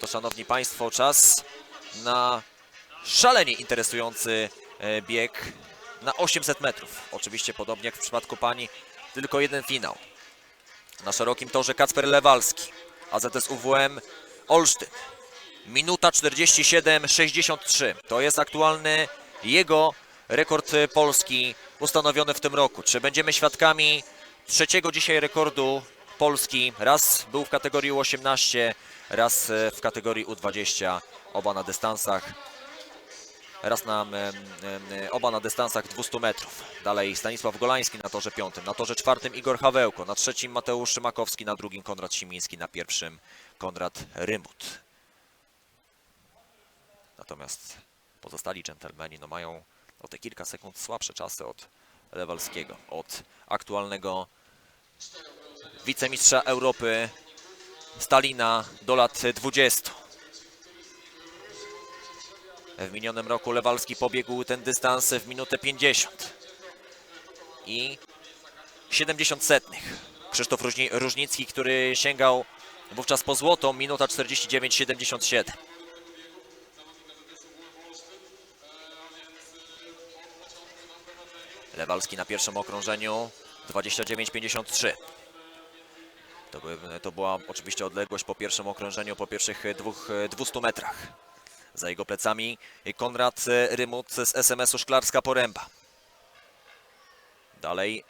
to, szanowni państwo, czas na szalenie interesujący e, bieg na 800 metrów. Oczywiście podobnie jak w przypadku pani, tylko jeden finał. Na szerokim torze Kacper Lewalski, AZS UWM Olsztyn. Minuta 47,63. To jest aktualny jego rekord Polski ustanowiony w tym roku. Czy będziemy świadkami trzeciego dzisiaj rekordu Polski? Raz był w kategorii U18, raz e, w kategorii U20, oba na dystansach. Raz na, em, oba na dystansach 200 metrów. Dalej Stanisław Golański na torze piątym, na torze czwartym Igor Hawełko, na trzecim Mateusz Szymakowski, na drugim Konrad Simiński, na pierwszym Konrad Rymut. Natomiast pozostali dżentelmeni no mają o te kilka sekund słabsze czasy od Lewalskiego, od aktualnego wicemistrza Europy Stalina do lat 20. W minionym roku Lewalski pobiegł ten dystans w minutę 50 i 70 setnych. Krzysztof Różni- Różnicki, który sięgał wówczas po złoto, minuta 49,77. Lewalski na pierwszym okrążeniu 29,53. To, by, to była oczywiście odległość po pierwszym okrążeniu, po pierwszych dwóch, 200 metrach. Za jego plecami Konrad Rymut z SMS-u Szklarska Poręba. Dalej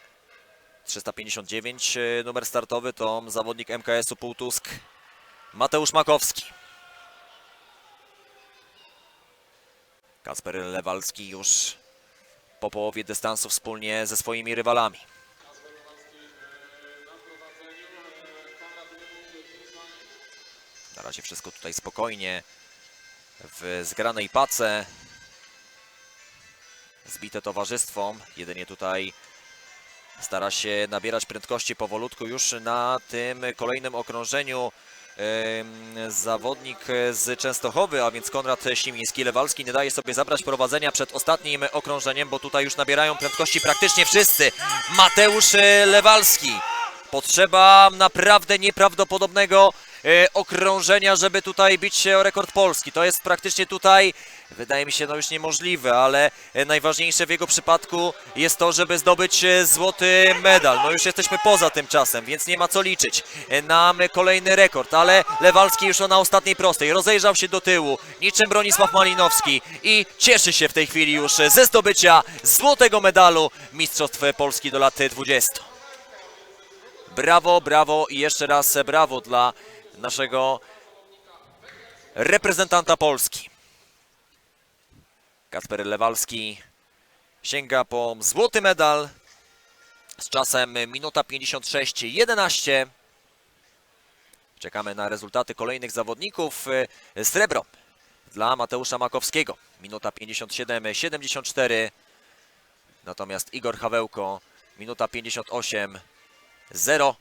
359 e, numer startowy to zawodnik MKS-u Półtusk Mateusz Makowski. Kasper Lewalski już po połowie dystansu wspólnie ze swoimi rywalami. Na razie wszystko tutaj spokojnie, w zgranej pace. Zbite towarzystwo, jedynie tutaj stara się nabierać prędkości powolutku już na tym kolejnym okrążeniu. Zawodnik z Częstochowy, a więc Konrad Simiński, Lewalski nie daje sobie zabrać prowadzenia przed ostatnim okrążeniem, bo tutaj już nabierają prędkości praktycznie wszyscy. Mateusz Lewalski. Potrzeba naprawdę nieprawdopodobnego okrążenia, żeby tutaj bić się o rekord Polski. To jest praktycznie tutaj, wydaje mi się, no już niemożliwe, ale e, najważniejsze w jego przypadku jest to, żeby zdobyć e, złoty medal. No już jesteśmy poza tym czasem, więc nie ma co liczyć e, na e, kolejny rekord, ale Lewalski już na ostatniej prostej rozejrzał się do tyłu, niczym Bronisław Malinowski i cieszy się w tej chwili już e, ze zdobycia złotego medalu Mistrzostw Polski do lat 20. Brawo, brawo i jeszcze raz brawo dla naszego reprezentanta Polski. Kasper Lewalski sięga po złoty medal z czasem minuta 56-11. Czekamy na rezultaty kolejnych zawodników. Srebro dla Mateusza Makowskiego. Minuta 57-74. Natomiast Igor Hawełko minuta 58 0-2.